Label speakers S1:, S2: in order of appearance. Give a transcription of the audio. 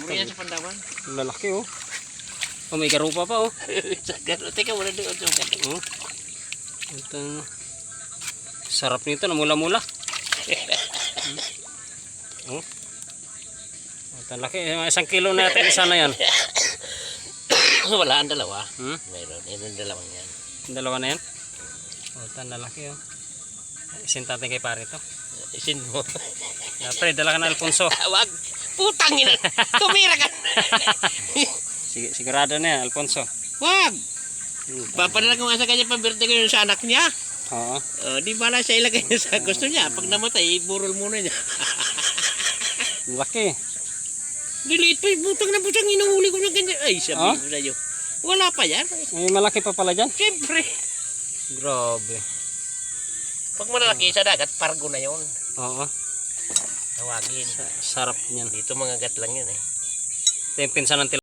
S1: Mura yan sa Pandawan.
S2: Lalaki oh. Oh, may garupa pa oh.
S1: Teka, wala doon.
S2: Oh. Ito. Sarap nito, namula-mula. oh. Ito, laki. Eh, Isang kilo na yata isa na yan.
S1: wala ang dalawa.
S2: Hmm?
S1: Mayroon. Ang dalawang yan.
S2: Dalawa na yan. Oh, ito, lalaki oh. Isin natin kay pare to.
S1: Isin mo.
S2: Pre, dala ka na Alfonso.
S1: Wag. Putang ina. Tumira ka.
S2: Sig sigurado na yan, Alfonso.
S1: Wag.
S2: Hmm.
S1: Papadala ko nga sa kanya pambirte ko yun sa anak niya.
S2: Oo.
S1: Uh, di bala siya ilagay niya sa gusto niya. Pag namatay, iburol muna niya.
S2: Laki.
S1: Diliit pa butang na butang inuhuli ko ng ganyan. Ay, sabi
S2: Ah?
S1: ko sa'yo. Wala pa yan.
S2: May malaki pa pala dyan.
S1: Siyempre.
S2: Grabe.
S1: Pag malalaki sa dagat, pargo na yon.
S2: Oo.
S1: Tawagin.
S2: Sarap niyan.
S1: Dito mga gat lang yun eh.
S2: Ito yung pinsan ng